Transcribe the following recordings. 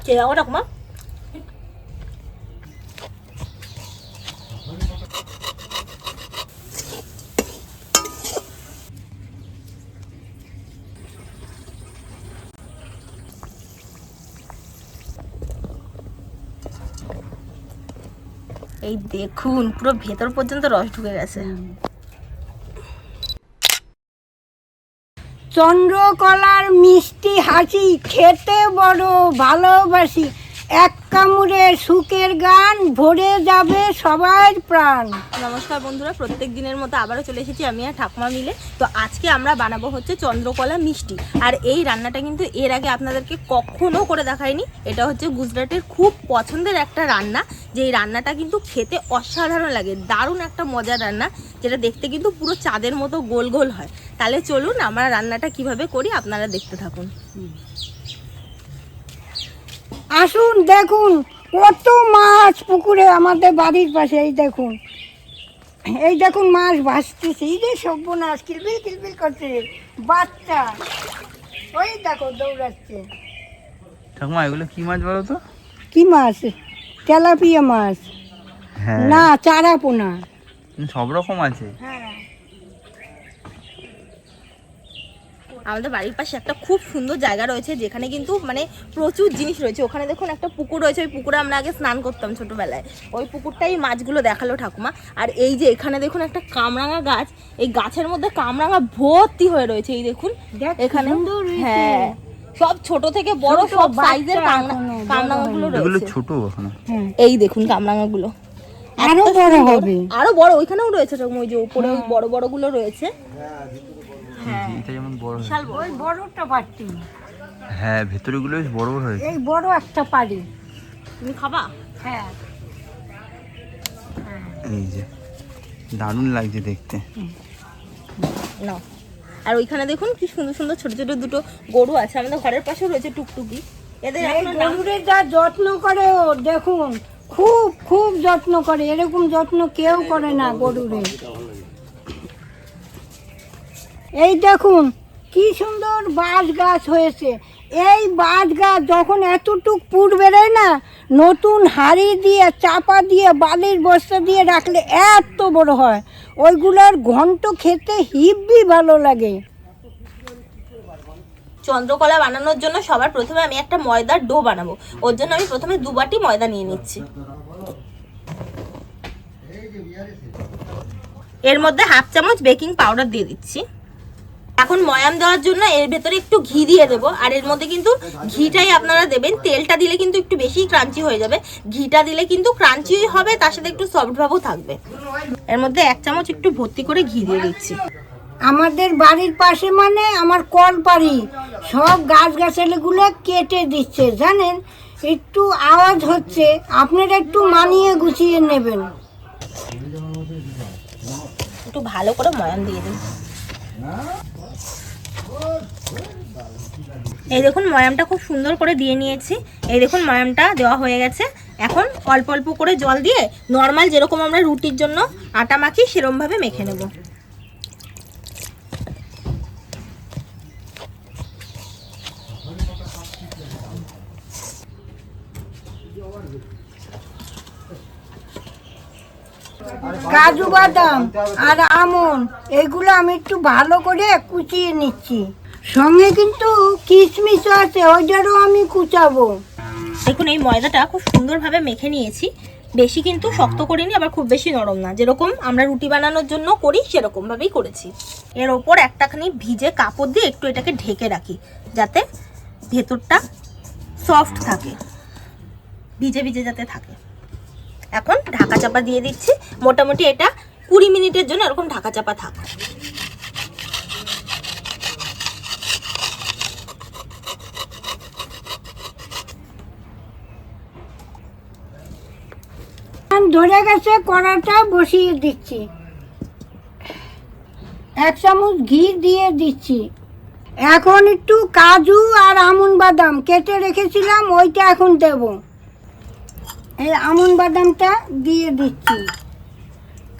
খেয়ে দেখো ঠাকুমা এই দেখুন পুরো ভেতর পর্যন্ত রস ঢুকে গেছে চন্দ্রকলার মিষ্টি হাসি খেতে বড় ভালোবাসি। কামড়ে সুখের গান, ভরে যাবে সবার প্রাণ। নমস্কার বন্ধুরা, প্রত্যেক দিনের মতো আবারও চলে এসেছি আমি আর ঠাকুমা মিলে। তো আজকে আমরা বানাবো হচ্ছে চন্দ্রকলা মিষ্টি। আর এই রান্নাটা কিন্তু এর আগে আপনাদেরকে কখনো করে দেখায়নি এটা হচ্ছে গুজরাটের খুব পছন্দের একটা রান্না। যে এই রান্নাটা কিন্তু খেতে অসাধারণ লাগে, দারুণ একটা মজার রান্না। যেটা দেখতে কিন্তু পুরো চাঁদের মতো গোল গোল হয়। তাহলে চলুন আমরা রান্নাটা কীভাবে করি, আপনারা দেখতে থাকুন। আসুন দেখুন কত মাছ পুকুরে আমাদের বাড়ির পাশে এই দেখুন। এই দেখুন মাছ ভাসতেছে এই যে সর্বনাশ কিলবিল কিলবিল করছে বাচ্চা। ওই দেখো দৌড়াচ্ছে। ঠাকুমা এগুলো কি মাছ বলো তো? কি মাছ? তেলাপিয়া মাছ। হ্যাঁ। না চারা পোনা সব রকম আছে? হ্যাঁ। আমাদের বাড়ির পাশে একটা খুব সুন্দর জায়গা রয়েছে যেখানে কিন্তু মানে প্রচুর জিনিস রয়েছে। ওখানে দেখুন একটা পুকুর রয়েছে ওই পুকুরে আমরা আগে স্নান করতাম ছোটবেলায়। ওই পুকুরটাই মাছগুলো দেখাল ঠাকুমা। আর এই যে এখানে দেখুন একটা কামরাঙা গাছ এই গাছের মধ্যে কামরাঙা ভর্তি হয়ে রয়েছে এই দেখুন। এখানে হ্যাঁ সব ছোট থেকে বড় সব সাইজের কামরাঙাগুলো এগুলো রয়েছে। ছোট হ্যাঁ। এই দেখুন কামরাঙাগুলো। আরও বড় হবে। আরও বড় ওইখানেও রয়েছে ঠাকুমা ওই যে উপরে ওই বড় বড়গুলো রয়েছে। হ্যাঁ এটা যেমন বড় হয়েছে। বিশাল বড় ওই বড়টা পারতি। হ্যাঁ ভেতরে গুলো বেশ বড় বড় হয়েছে। এই বড় একটা পারি। তুমি খাবা? হ্যাঁ। এই যে দারুণ লাগছে দেখতে। নাও। আর ওইখানে দেখুন কি সুন্দর সুন্দর ছোট ছোট দুটো গরু আছে। আমাদের ঘরের পাশে রয়েছে টুকটুকি। এদের এই নাম- গরুরে যা যত্ন করে ও দেখুন খুব খুব যত্ন করে। এরকম যত্ন কেউ করে না গরুরে এই দেখুন, কি সুন্দর বাঁশ গাছ হয়েছে। এই বাঁশ গাছ যখন এতটুক পুর বেরোয় না, নতুন হাড়ি দিয়ে, চাপা দিয়ে, বালির বস্তা দিয়ে রাখলে এত বড় হয়। ওইগুলোর ঘন্ট খেতে হিব্বি ভালো লাগে। চন্দ্রকলা বানানোর জন্য সবার প্রথমে আমি একটা ময়দার ডো বানাবো। ওর জন্য আমি প্রথমে দু বাটি ময়দা নিয়ে নিচ্ছি। এর মধ্যে হাফ চামচ বেকিং পাউডার দিয়ে দিচ্ছি। এখন ময়াম দেওয়ার জন্য এর ভেতরে একটু ঘি দিয়ে দেবো। আর এর মধ্যে কিন্তু ঘিটাই আপনারা দেবেন। তেলটা দিলে কিন্তু একটু বেশি ক্রাঞ্চি হয়ে যাবে। ঘিটা দিলে কিন্তু ক্রাঞ্চি হবে তার সাথে একটু সফট ভাবও থাকবে। এর মধ্যে এক চামচ একটু ভর্তি করে ঘি দিয়ে দিচ্ছি। আমাদের বাড়ির পাশে মানে আমার কল বাড়ি সব গাছ গাছালিগুলো কেটে দিচ্ছে জানেন? একটু আওয়াজ হচ্ছে আপনারা একটু মানিয়ে গুছিয়ে নেবেন। একটু ভালো করে ময়াম দিয়ে দিন। এই দেখুন, ময়ামটা খুব সুন্দর করে দিয়ে নিয়েছি। এই দেখুন, ময়ামটা দেওয়া হয়ে গেছে। এখন অল্প অল্প করে জল দিয়ে নর্মাল যেরকম আমরা রুটির জন্য আটা মাখি, সেরমভাবে মেখে নেব। কাজু বাদাম আর আমন, এগুলো আমি একটু ভালো করে কুচিয়ে নিচ্ছি। সঙ্গে কিন্তু কিশমিশও আছে, ওইটারও আমি কুচাবো। দেখুন, এই ময়দাটা খুব সুন্দরভাবে মেখে নিয়েছি। বেশি কিন্তু শক্ত করিনি, আবার খুব বেশি নরম না। যেরকম আমরা রুটি বানানোর জন্য করি সেরকম ভাবেই করেছি। এর ওপর একটাখানি ভিজে কাপড় দিয়ে একটু এটাকে ঢেকে রাখি, যাতে ভেতরটা সফট থাকে। ভিজে ভিজে যাতে থাকে। এখন ঢাকা চাপা দিয়ে দিচ্ছি। মোটামুটি এটা কুড়ি মিনিটের জন্য এরকম ঢাকা চাপা থাক। ধরে গেছে কড়াটা বসিয়ে দিচ্ছি। এক চামচ ঘি দিয়ে দিচ্ছি। এখন একটু কাজু আর আমন বাদাম কেটে রেখেছিলাম, ওইটা এখন দেব। এই আমন বাদামটা দিয়ে দিচ্ছি।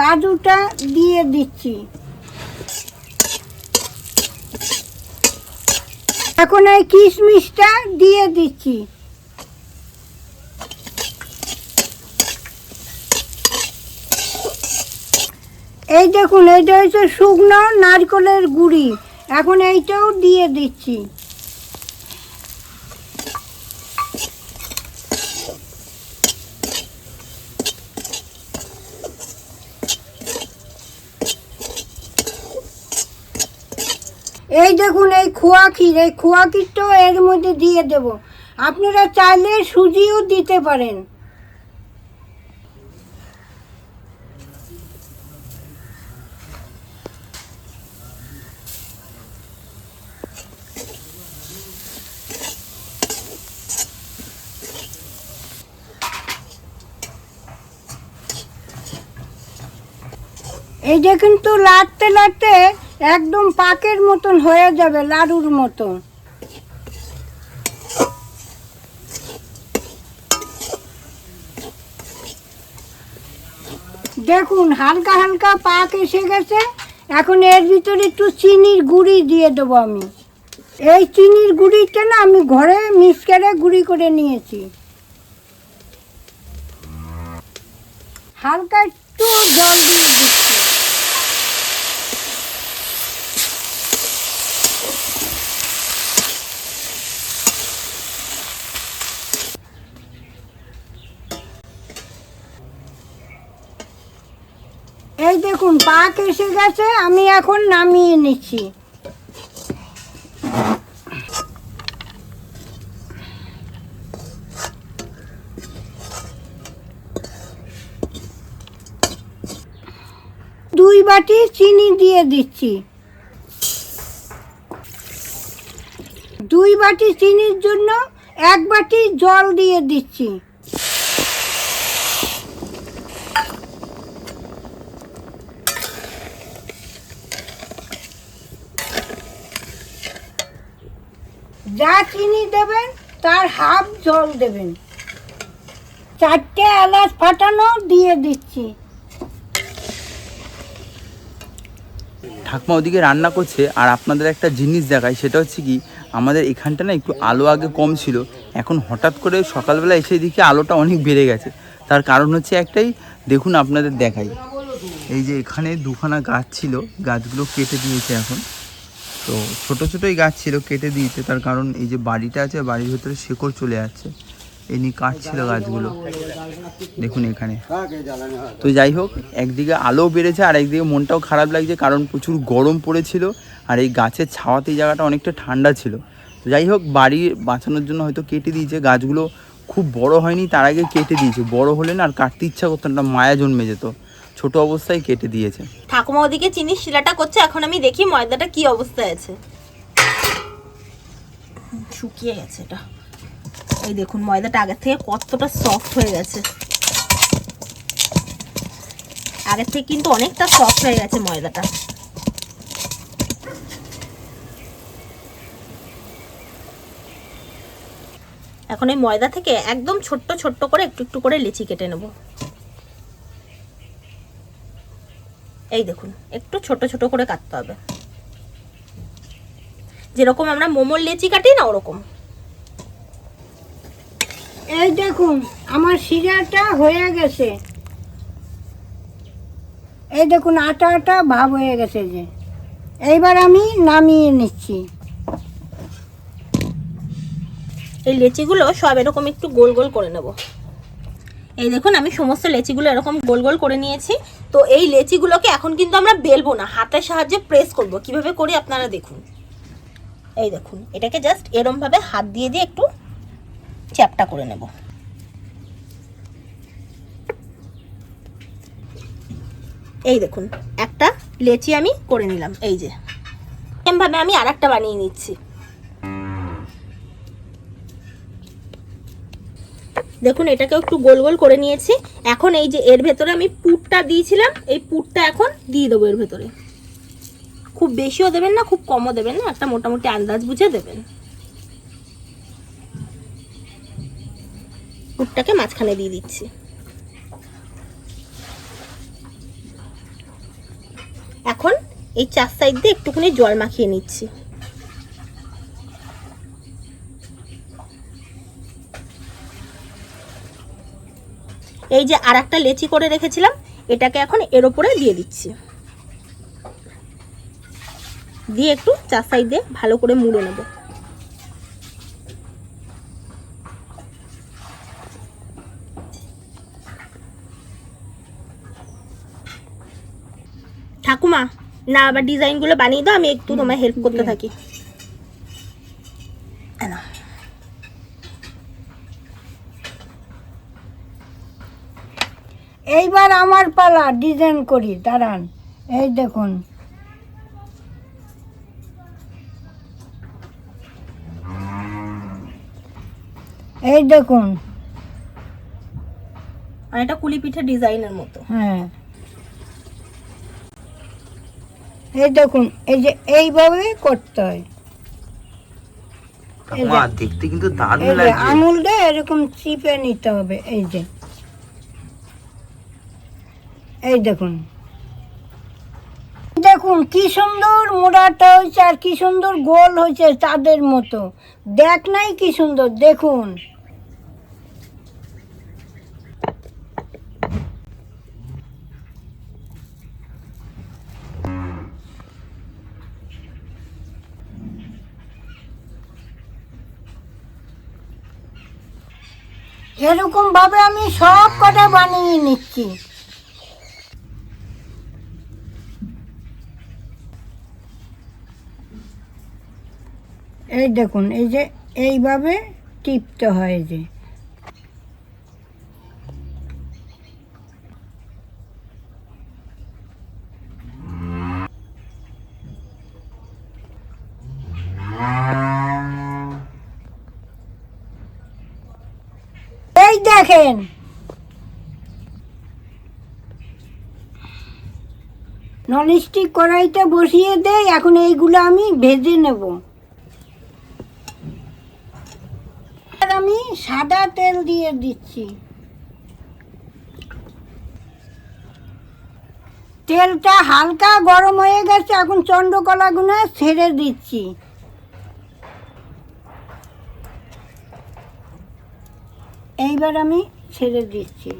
কাজুটা দিয়ে দিচ্ছি। এখন এই কিশমিশটা দিয়ে দিচ্ছি। এই দেখুন, এইটা হচ্ছে শুকনো নারকলের গুড়ি। এখন এইটাও দিয়ে দিচ্ছি। এই দেখুন, এই খোয়া ক্ষীর এই খোয়া ক্ষীরটাও এর মধ্যে দিয়ে দেব। আপনারা চাইলে সুজিও দিতে পারেন। এই যে কিন্তু লাড়তে লাড়তে একদম পাকের মতন হয়ে যাবে, লাড়ুর মতন দেখুন, হালকা হালকা পাক এসে গেছে। এখন এর ভিতরে একটু চিনির গুঁড়ি দিয়ে দেবো আমি। এই চিনির গুঁড়িটা না আমি ঘরে মিক্স করে গুঁড়ি করে নিয়েছি। হালকা একটু জল দিয়ে দিচ্ছি এই দেখুন, পাক এসে গেছে, আমি এখন নামিয়ে নিচ্ছি। দুই বাটি চিনি দিয়ে দিচ্ছি। দুই বাটি চিনির জন্য এক বাটি জল দিয়ে দিচ্ছি। যা চিনি দেবেন, তার হাফ জল দেবেন। চারটে এলাচ ফাটানো দিয়ে দিচ্ছি। ঠাকুমা ওদিকে রান্না করছে, আর আপনাদের একটা জিনিস দেখায় সেটা হচ্ছে কি, আমাদের এখানটা না একটু আলো আগে কম ছিল। এখন হঠাৎ করে সকালবেলা এসে দেখি আলোটা অনেক বেড়ে গেছে। তার কারণ হচ্ছে একটাই, দেখুন আপনাদের দেখাই। এই যে এখানে দুখানা গাছ ছিল, গাছগুলো কেটে দিয়েছে এখন। তো ছোট ছোটোই গাছ ছিল, কেটে দিয়েছে। তার কারণ এই যে বাড়িটা আছে, বাড়ির ভেতরে শেকড় চলে যাচ্ছে। এই নিয়ে কাটছিল গাছগুলো। দেখুন এখানে। তো যাই হোক, একদিকে আলো বেড়েছে, আর একদিকে মনটাও খারাপ লাগছে, কারণ প্রচুর গরম পড়েছিল, আর এই গাছের ছাওয়াতে জায়গাটা অনেকটা ঠান্ডা ছিল। তো যাই হোক, বাড়ি বাঁচানোর জন্য হয়তো কেটে দিয়েছে। গাছগুলো খুব বড় হয়নি, তার আগে কেটে দিয়েছে। বড় হলে না আর কাটতে ইচ্ছা করতো না, মায়া জন্মে যেত। ছোট অবস্থায় কেটে দিয়েছে। ঠাকুমা ওদিকে চিনির শিলাটা করছে, এখন আমি দেখি ময়দাটা কি অবস্থায় আছে। শুকিয়ে গেছে এটা। এই দেখুন, ময়দাটা আগের থেকে কতটা সফট হয়ে গেছে। আগের থেকে কিন্তু অনেকটা সফট হয়ে গেছে ময়দাটা। এখন এই ময়দা থেকে একদম ছোট্ট ছোট্ট করে একটু একটু করে লিচি কেটে নেব। এই দেখুন একটু ছোট ছোট করে কাটতে হবে। যেরকম আমরা মোমোর লেচি কাটি না ওরকম। এই দেখুন আমার শিরাটা হয়ে গেছে। এই দেখুন আটা আটা ভাব হয়ে গেছে যে। এইবার আমি নামিয়ে নিচ্ছি। এই লেচিগুলো সব এরকম একটু গোল গোল করে নেব। এই দেখুন আমি সমস্ত লেচিগুলো এরকম গোল গোল করে নিয়েছি। তো এই লেচিগুলোকে এখন কিন্তু আমরা বেলবো না, হাতের সাহায্যে প্রেস করব। কীভাবে করি আপনারা দেখুন। এই দেখুন, এটাকে জাস্ট এরমভাবে হাত দিয়ে দিয়ে একটু চ্যাপটা করে নেব। এই দেখুন, একটা লেচি আমি করে নিলাম, এই যে। এমভাবে আমি আর একটা বানিয়ে নিচ্ছি। দেখুন এটাকে একটু গোল গোল করে নিয়েছি। এখন এই যে এর ভেতরে আমি পুরটা দিয়েছিলাম, এই পুরটা এখন দিয়ে দেবো এর ভেতরে। খুব বেশিও দেবেন না, খুব কমও দেবেন না, একটা মোটামুটি আন্দাজ বুঝে দেবেন। পুরটাকে মাঝখানে দিয়ে দিচ্ছি। এখন এই চার সাইড দিয়ে একটুখানি জল মাখিয়ে নিচ্ছি। এই যে আর একটা লেচি করে রেখেছিলাম এটাকে এখন এর ওপরে দিয়ে দিচ্ছি। দিয়ে একটু চার সাইড দিয়ে ভালো করে মুড়ে নেব। ঠাকুমা না আবার ডিজাইনগুলো বানিয়ে দাও আমি একটু তোমায় হেল্প করতে থাকি। এইবার আমার পালা ডিজাইন করি দাঁড়ান। এই দেখুন। এই দেখুন। আর এটা কুলি পিঠে ডিজাইনের মতো। হ্যাঁ। এই দেখুন এই যে এইভাবে করতে হয়। দেখতে কিন্তু দারুণ আঙুলটা এরকম চিপে নিতে হবে এই যে। এই দেখুন। দেখুন, কি সুন্দর মোড়াটা হয়েছে আর কি সুন্দর গোল হয়েছে তাদের মতো। দেখ নাই কি সুন্দর, দেখুন। এরকম ভাবে আমি সব কটা বানিয়ে নিচ্ছি। এই দেখুন, এই যে এইভাবে টিপতে হয় যে। এই দেখেন। ননস্টিক কড়াইতে বসিয়ে দেয় এখন এইগুলো আমি ভেজে নেব। আমি সাদা তেল দিয়ে দিচ্ছি। তেলটা হালকা গরম হয়ে গেছে, এখন চন্দ্রকলাগুলো ছেড়ে দিচ্ছি। এইবার আমি ছেড়ে দিচ্ছি।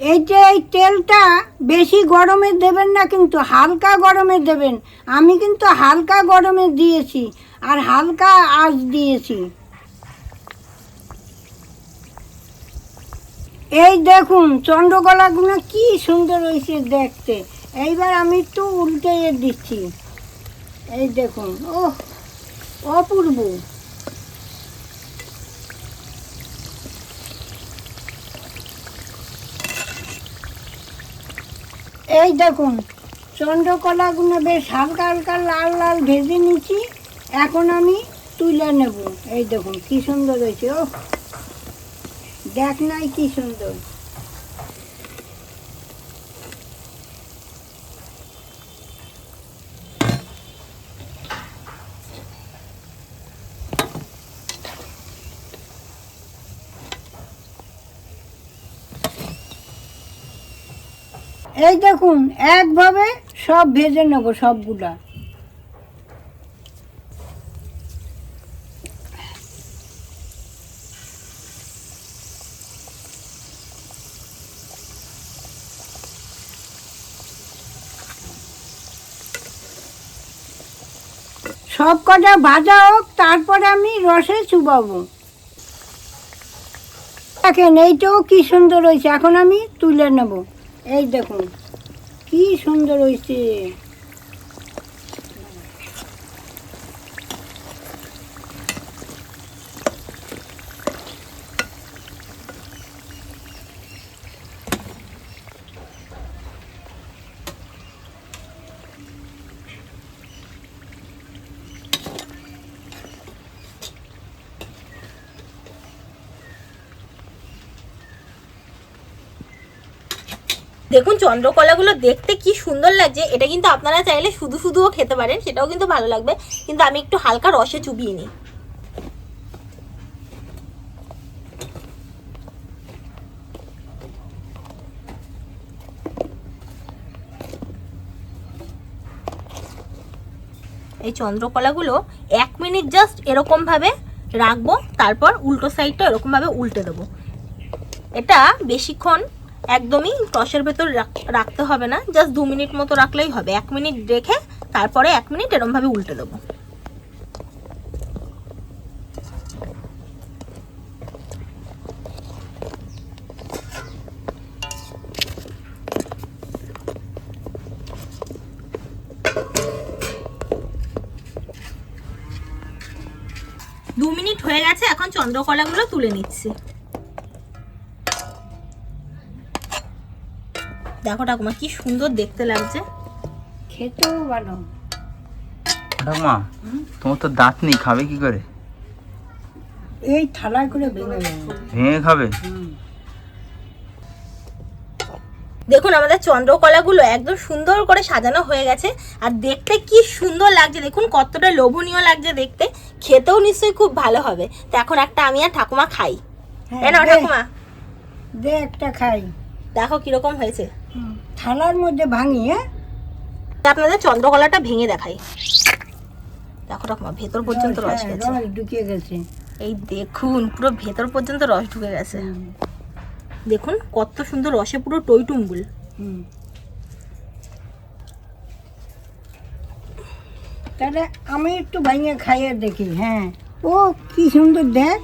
এই যে এই তেলটা বেশি গরমে দেবেন না কিন্তু হালকা গরমে দেবেন। আমি কিন্তু হালকা গরমে দিয়েছি আর হালকা আঁচ দিয়েছি। এই দেখুন, চন্দ্রকলাগুলো কি সুন্দর হয়েছে দেখতে। এইবার আমি একটু উল্টে দিচ্ছি। এই দেখুন ও অপূর্ব। এই দেখুন চন্দ্রকলাগুলো বেশ হালকা হালকা লাল লাল ভেজে নিচ্ছি এখন আমি তুলে নেব। এই দেখুন, কি সুন্দর হয়েছে ও দেখ নাই কি সুন্দর। এই দেখুন, একভাবে সব ভেজে নেব সবগুলা। সব কটা ভাজা হোক, তারপরে আমি রসে চুবাবো। দেখেন, এইটাও কি সুন্দর হয়েছে। এখন আমি তুলে নেব। এই দেখুন কি সুন্দর হয়েছে দেখুন, চন্দ্রকলাগুলো দেখতে কি সুন্দর লাগছে। এটা কিন্তু আপনারা চাইলে শুধু শুধুও খেতে পারেন, সেটাও কিন্তু ভালো লাগবে। কিন্তু আমি একটু হালকা রসে চুবিয়ে নিই। এই চন্দ্রকলাগুলো এক মিনিট জাস্ট এরকম ভাবে রাখব, তারপর উল্টো সাইডটা এরকমভাবে উল্টে দেবো। এটা বেশিক্ষণ একদমই টসের ভেতর রাখ- রাখতে হবে না জাস্ট দু মিনিট মতো রাখলেই হবে। এক মিনিট রেখে তারপরে এক মিনিট এরমভাবে উল্টে দেবো। দু মিনিট হয়ে গেছে, এখন চন্দ্রকলাগুলো তুলে নিচ্ছি। দেখো ঠাকুমা কি সুন্দর দেখতে লাগছে। খেতেও ভালো। ঠাকুমা তোমার তো দাঁত নেই খাবে কি করে? এই থালায় করে ভেঙে ভেঙে খাবে? দেখুন আমাদের চন্দ্রকলাগুলো একদম সুন্দর করে সাজানো হয়ে গেছে আর দেখতে কি সুন্দর লাগছে। দেখুন কতটা লোভনীয় লাগছে দেখতে। খেতেও নিশ্চয়ই খুব ভালো হবে। তো এখন একটা আমি আর ঠাকুমা খাই। হ্যাঁ, তাই না ঠাকুমা। দে একটা খাই। দেখো কীরকম হয়েছে। থালার মধ্যে ভাঙি হ্যাঁ? আপনাদের চন্দ্রকলাটা ভেঙে দেখাই। দেখো ঠাকুমা ভেতর পর্যন্ত রস হ্যাঁ, গেছে। রস ঢুকিয়ে গেছে। এই দেখুন পুরো ভেতর পর্যন্ত রস ঢুকে গেছে। দেখুন কত সুন্দর রসে পুরো টইটুম্বুল। হুম। তাহলে আমি একটু ভাঙিয়ে খাইয়ে দেখি হ্যাঁ। ও কি সুন্দর দেখ।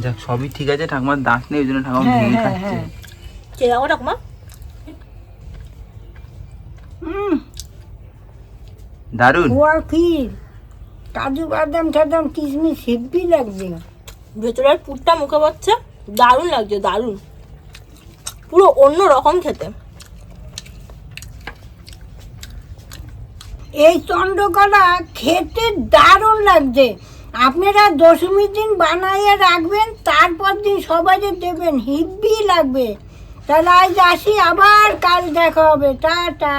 যাক সবই ঠিক আছে ঠাকুমার দাঁত নেই ওই জন্য ঠাকুমা হ্যাঁ, ভেঙে হ্যাঁ, খাচ্ছে। কে দেখো ঠাকুমা। দারুণ খোয়া ক্ষীর কাজু বাদাম টাদাম কিশমিশ হেব্বি লাগছে। ভেতরের পুরটা মুখে পড়ছে দারুণ লাগছে দারুণ। পুরো অন্য রকম খেতে। এই চন্দ্রকলা খেতে দারুণ লাগছে। আপনারা দশমীর দিন বানাইয়ে রাখবেন তারপর দিন সবাই দেবেন হিব্বি লাগবে। তাহলে আজ আসি আবার কাল দেখা হবে। টাটা।